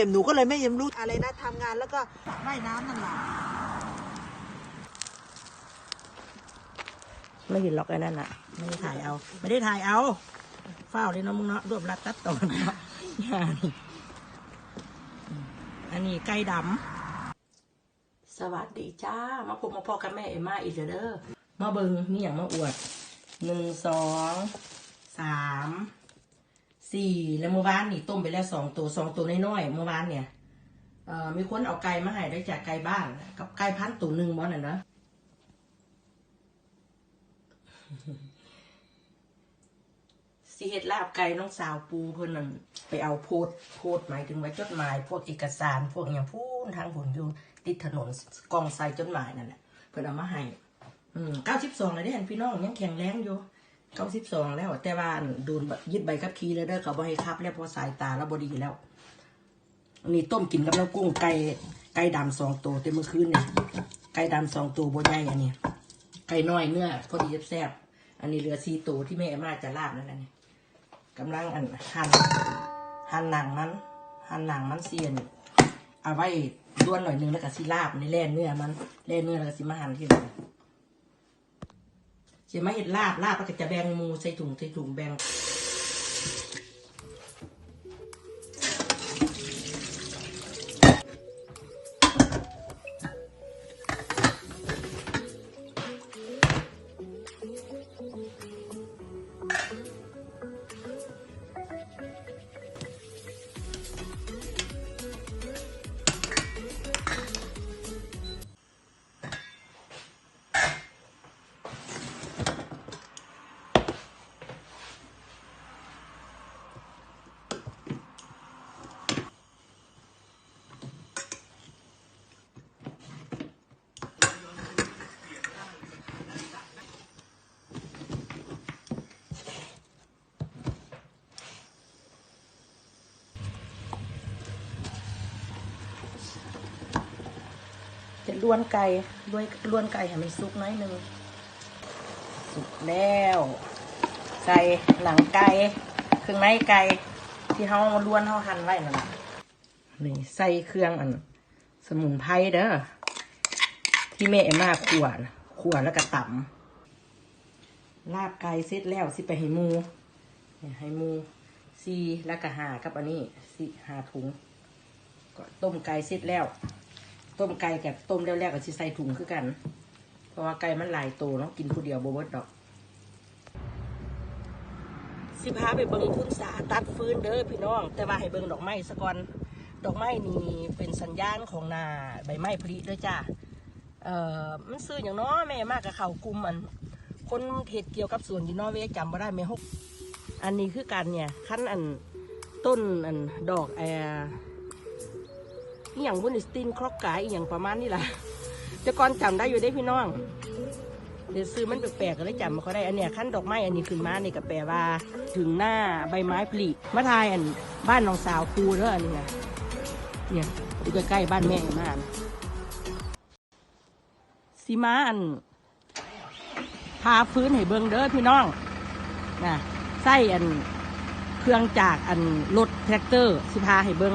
ข็มหนูก็เลยไม่ยังรู้อะไรนะทำงานแล้วก็ว่ายน้ำนั่นแหละไม่เห็นล็อกไอ้นั่นอะ ไม่ได้ถ่ายเอา ไม่ได้ถ่ายเอาเฝ้าเลยเนาะมึงเนาะรวบรัดตัดตอนเนาะงานอันนี้ไก่ดำสวัสดีจ้า มาพบมาพอกับแม่เอ็มมาอีกแล้วเด้อมาเบิงนี่อย่างมาอวดหนึ่งสองสาม สี่แล้วเมื่อวานนี่ต้มไปแล้วสองตัวสองตัวน้อยๆเมื่อวานเนี่ยมีคนเอาไก่มาให้ได้จากไก่บ้าน กับไก่พันตัวหนึ่งบ่น่ะนะสิเฮ็ดลาบไก่น้องสาวปูเพิ่นนั่นไปเอาโพดโพดหมายถึงว่าจดหมาย พวกเอกสาร พวกอย่างพูนทางผลอยู่ติดถนนกองใส่จดหมายนั่นแหละเพิ่นเอามาให้อืมเก้าสิบสองเลยได้เห็นพี่น้องยังแข็งแรงอยู่ เก้าสิบสองแล้ว แต่ว่าโดนยึดใบขับขี่แล้วเด้อเขาบ่ให้ขับ แล้วเพราะสายตาแล้วบ่ดีแล้ว นี่ต้มกินกับน้ำกุ้งไก่ไก่ดำสองตัวแต่เมื่อคืนเนี่ยไก่ดำสองตัวบ่ใหญ่อันนี้ไก่น้อยเนื้อพอดีแซ่บๆอันนี้เหลือสี่ตัวที่แม่มาจะลาบนั่นแหละนี่กำลังอันหั่นหั่นหนังมันหั่นหนังมันเสียนเอาไว้ด้วนหน่อยนึงแล้วก็สิลาบในแล่นเนื้อมันแล่นเนื้อแล้วก็สิมาหั่นที่หลั จะมาเห็ดลาบลาบก็จะแบ่งหมูใส่ถุงใส่ถุงแบ่ง ล้วนไก่ล้วนล้วนไก่ให้มันสุกน้อยหนึงสุกแล้วใส่หนังไก่เครื่องในไก่ที่เฮาล้วนเฮาหั่นไว้นั่นแหละนี่ใส่เครื่องอัน สมุนไพรเด้อที่แม่มาขวนขวแล้วก็ตำลาบไก่เสร็จแล้วสิไปให้มูเนี่ยให้มูซีแล้วก็หากับอันนี้สิหาถุง ก็ต้มไก่เสร็จแล้ว ต้มไก่กับต้มแล้วๆก็สิใส่ถุงคือกัน เพราะว่าไก่มันหลายตัวเนาะกินผู้เดียวบ่เบิดดอก สิพาไปเบิ่งคุณสาตัดฟื้นเด้อพี่น้อง แต่ว่าให้เบิ่งดอกไม้ซะก่อนดอกไม้นี่เป็นสัญญาณของนาใบไม้ผลิด้อจ้าเอ่อมันซื้ออย่างน้อแม่มากกับเขากลุ่มอัน คนเห็ดเกี่ยวกับสวนอยู่นอเวจำบ่ได้แม่ฮกอันนี้คือกันเนี่ยขั้นอันต้นอันดอกแอร์ อีหยังบุนิสตินครอกกายอีหยังประมาณนี้ล่ะแต่ก่อนจำได้อยู่ได้พี่น้อง เดี๋ยวซื้อมันแปลกๆก็เลยจำมาเขาได้อันเนี้ยขั้นดอกไม้อันนี้ขึ้นมานี่ก็แปลว่าถึงหน้าใบไม้ผลิมาทายอันบ้านน้องสาวปูเด้ออันนี้นะเนี่ยอยู่ใกล้ๆบ้านแม่มากสีมาอันพาฟื้นให้เบิงเด้อพี่น้องนะใส่อันเครื่องจากอันรถแท็กเตอร์สิพาให้เบิง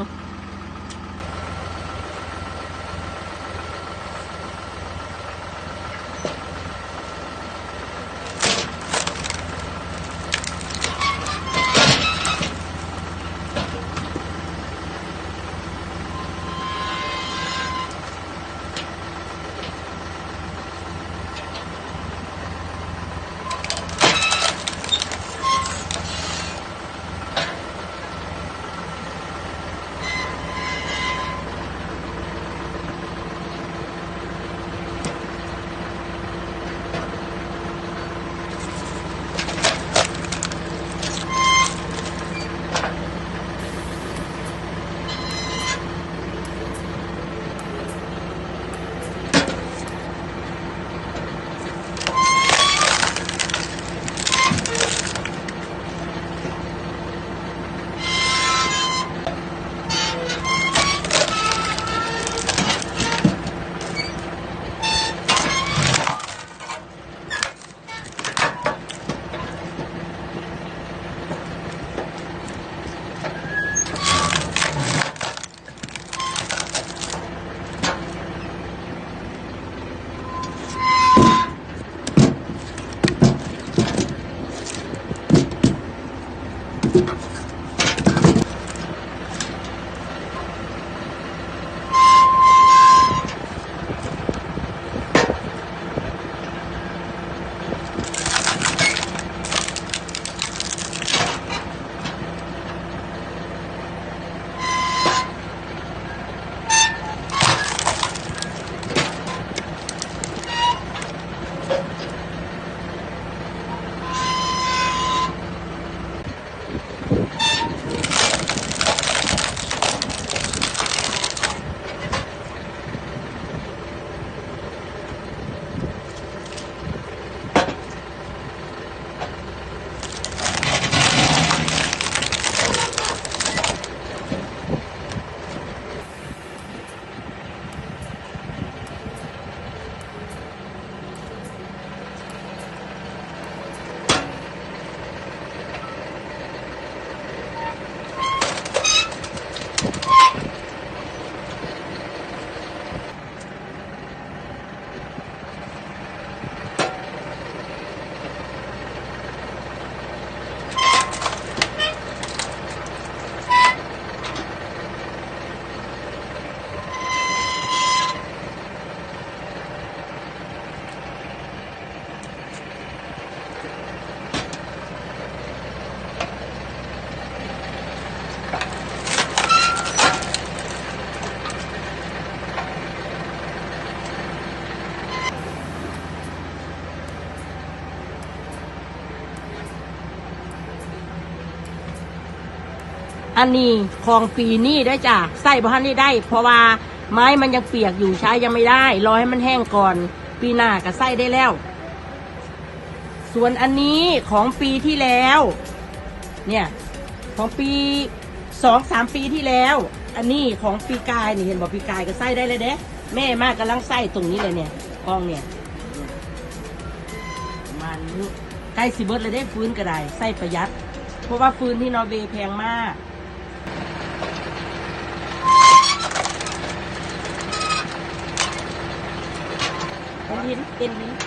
อันนี้ของปีนี้ได้จ้ะใส่บ่ทันได้ได้ เพราะว่าไม้มันยังเปียกอยู่ใช้ยังไม่ได้ รอให้มันแห้งก่อน ปีหน้าก็ใส่ได้แล้ว ส่วนอันนี้ของปีที่แล้ว เนี่ยของปีสองสามปีที่แล้ว อันนี้ของปีกายนี่เห็นบอกปีกายก็ใส่ได้เลยเด้แม่มากกำลังใส่ตรงนี้เลยเนี่ยกองเนี่ยมันใกล้สิเบิร์ดเลยได้ฟื้นก็ได้ใส่ประหยัด เพราะว่าฟื้นที่นอร์เวย์แพงมาก เอ็นวินเอ็น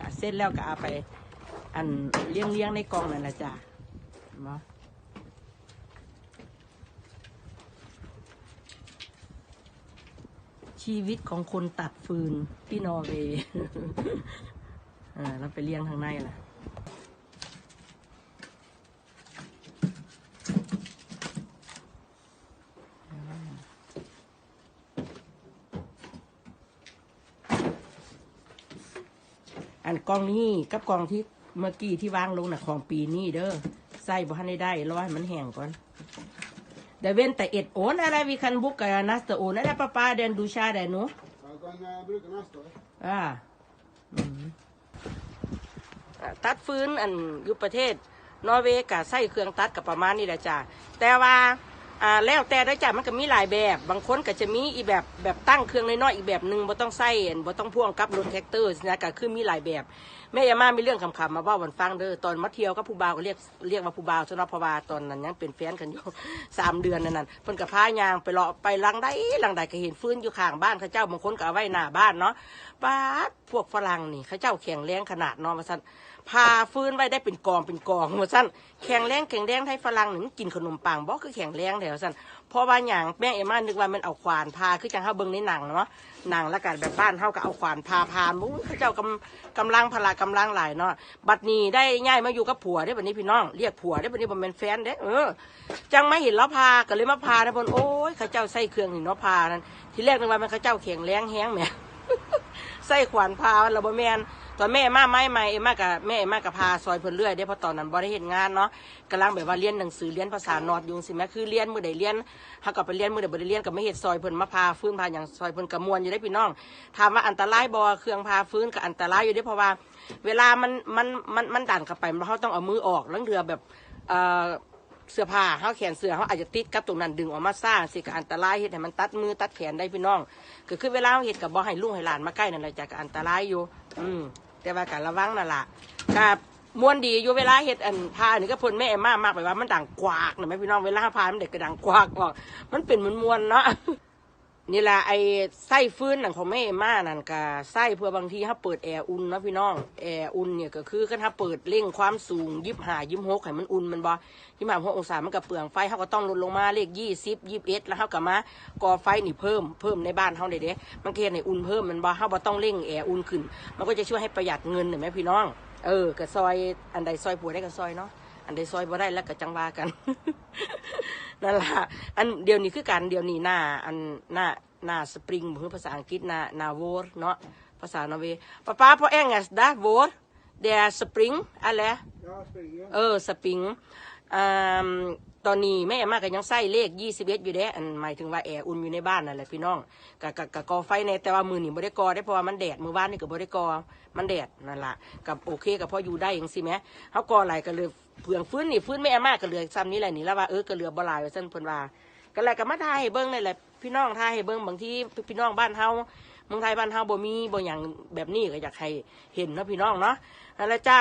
ละเสร็จแล้วก็เอาไป อันเลี้ยงเลี้ยงๆในกล่องนั่นแหละจ้ะมาชีวิตของคนตัดฟืนที่นอร์เวย์อ่าแล้วไปเลี้ยงทางในล่ะ กล่องนี้กับกล่องที่เมื่อกี้ที่วางลงน่ะของปีนี้เด้อใส่บ่ทันได้ได้รอให้มันแห้งก่อนเดเว้นแต่เอ็ดโอนอะไรวิคันบุกกับนัสเตอร์โอนอะไรป้าป้าเดนดูชาเดนูอ่าอืมอะตัดฟื้นอันยู่ประเทศ นอร์เวย์กับใส่เครื่องตัดกับประมาณนี้แหละจ้ะแต่ว่า อ่าแล้วแต่ได้จ้ะมันก็มีหลายแบบ บางคนก็จะมีอีแบบแบบตั้งเครื่องน้อยๆอีกแบบหนึ่งบ่ต้องใส่อันบ่ต้องพ่วงกับรถแท็กเตอร์นะก็คือมีหลายแบบ แม่ยามามีเรื่องคำๆมาว่าวันฟังเด้อตอนมาเที่ยวกับผู้บ่าวก็เรียกเรียกว่าผู้บ่าวสนอเพราะว่าตอนนั้นยังเป็นแฟนกันอยู่ สามเดือนนั่นน่ะเพิ่นกับพายางไปเลาะไปลังได้ลังใดก็เห็นฟื้นอยู่ข้างบ้านเขาเจ้าบางคนก็เอาไว้หน้าบ้านเนาะป้าดพวกฝรั่งนี่เขาเจ้าแข็งแรงขนาดเนาะว่าซั่นพาฟื้นไว้ได้เป็นกองเป็นกองว่าซั่นแข็งแรงแข็งแรงไทยฝรั่งหนี่มันกินขนมปังบ่คือแข็งแรงแถวซั่นเพราะว่าหยังแม่เอม่านึกว่ามันเอาขวานพาคือจังเฮาเบิ่งในหนังเนาะหนังแล้วกันแบบบ้านเฮาก็เอาขวานพาพานมุ้เขาเจ้ากำกำลังพละกำลังหลายเนาะบัดนี้ได้ง่ายมาอยู่กับผัวได้บัดนี้พี่น้องเรียกผัวได้บัดนี้บ่แม่นแฟนเด้เออจังไม่เห็นแล้วพาก็เลยมาพานะพนโอ้ยข้าเจ้าใส่เครื่องนี่เนาะพานั่นทีแรกนึกว่ามันข้าเจ้าแข็งแรงแห้งแหมใส่ขวานพาเราบ่แมน ตอนแม่มาไม่ไม่เอ็มมากับแม่เอ็มมากับพาซอยเพิ่นเรื่อยได้เพราะตอนนั้นบ่ได้เห็นงานเนาะกำลังแบบว่าเรียนหนังสือเรียนภาษานอร์ดยุงสิแม่คือเรียนมือใดเรียนเฮาก็ไปเรียนมือใดบ่ได้เรียนก็ไม่เฮ็ดซอยเพิ่นมาพาฟื้นพาอย่างซอยเพิ่นก็ม่วนอยู่ได้พี่น้องถามว่าอันตรายบ่เครื่องพาฟื้นก็อันตรายอยู่เด้เพราะว่า เวลามันมันมันมันดันเข้าไปเฮาต้องเอามือออกลังเรือแบบเอ่อเสื้อผ้าเขาแขนเสื้อเขาอาจจะติดกับตรงนั้นดึงออกมาซ่าสิกอันตรายเฮ็ดให้มันตัดมือตัดแขนได้พี่น้องก็คือเวลาเขาเฮ็ดกับบ่ให้ลุงให้หลานมาใกล้นั่นแหละจ้ะก็อันตรายอยู่ อืม แต่ว่าการระวังนั่นล่ะกับมวนดีอยู่เวลาเห็ดอันพาอันนี้ก็พ่นแม่มากมากไปว่ามันดังกวากนะแม่พี่น้องเวลาพามันเด็กก็ดังกวากออกมันเป็นมวนๆเนาะ นี่แหละไอ้ไส้ฟื้นนั่นของแม่เอม่านั่นก็ไส้เพื่อบางทีถ้าเปิดแอร์อุ่นนะพี่น้องแอร์อุ่นเนี่ยก็คือก็ถ้าเปิดเร่งความสูงยิบหายิบหกให้มันอุ่นมันบ่ยิบหาหกองศามันก็เปลืองไฟเขาก็ต้องลดลงมาเลขยี่สิบยี่สิบเอ็ดแล้วเขาก็มาก่อไฟนี่เพิ่มเพิ่มในบ้านเขาเด้เด้มันก็เฮ็ดให้อุ่นเพิ่มมันบ่เขาบ่ต้องเร่งแอร์อุ่นขึ้น มันก็จะช่วยให้ประหยัดเงินเห็นไหมพี่น้อง เออก็ซอยอันใดซอยผัวได้ก็ซอยเนาะ อันใดซอยบ่ได้แล้วก็จังว่ากันนั่นล่ะอันเดียวนี้คือการเดียวนี้หน้าอันหน้าหน้าสปริงคือภาษาอังกฤษหน้าหน้าโวร์เนาะภาษานอร์เวย์ป้าป้าพอแองส์ดาโวร์เดียสปริงอะไร Ja, springer. เออสปริงอ่า ตอนนี้แม่มากก็ยังใส่เลขยี่สิบเอ็ดอยู่เด้อันหมายถึงว่าแอร์อุ่นอยู่ในบ้านนั่นแหละพี่น้องกะกะกะกอไฟในแต่ว่ามือหนีบ่ได้กอได้เพราะว่ามันแดดมือบ้านนี่ก็บ่ได้กอมันแดดนั่นละกับโอเคกับพออยู่ได้อยังสิแหม่เขากอไหลก็เลยเผื่องฟื้นนี่ฟื้นแม่มากก็เลือซ้ำนี้แหละนี่แล้วว่าเออก็เหลือบลายว่าซั่นเพิ่นว่าก็เลยก็มาทายให้เบิ่งนี่แหละพี่น้องทายให้เบิ่งบางที่พี่น้องบ้านเฮาเมืองไทยบ้านเฮาบ่มีบ่หยังแบบนี้ก็อยากให้เห็นนะพี่น้องเนาะนั่นแหละจ้า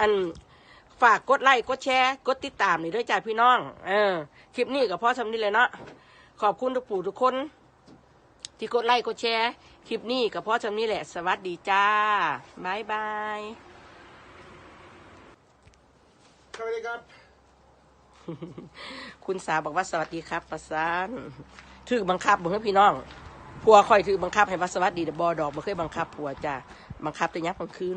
อัน ฝากกดไลค์กดแชร์กดติดตามนี่ด้วยจ้าพี่น้อง เออ คลิปนี้ก็พอสำนี้เลยเนาะขอบคุณทุกผู้ทุกคน ที่กดไลค์กดแชร์คลิปนี้ก็พอสำนี้แหละ สวัสดีจ้าบายบาย Ska vi lägga upp? คุณสาวบอกว่าสวัสดีครับประสานถือบังคับบ่เฮ้ยพี่น้องผัวคอยถือบังคับให้ว่าสวัสดีแต่บอดอกบ่เคยบังคับผัวจ้ะบังคับแต่ยักกลางคืน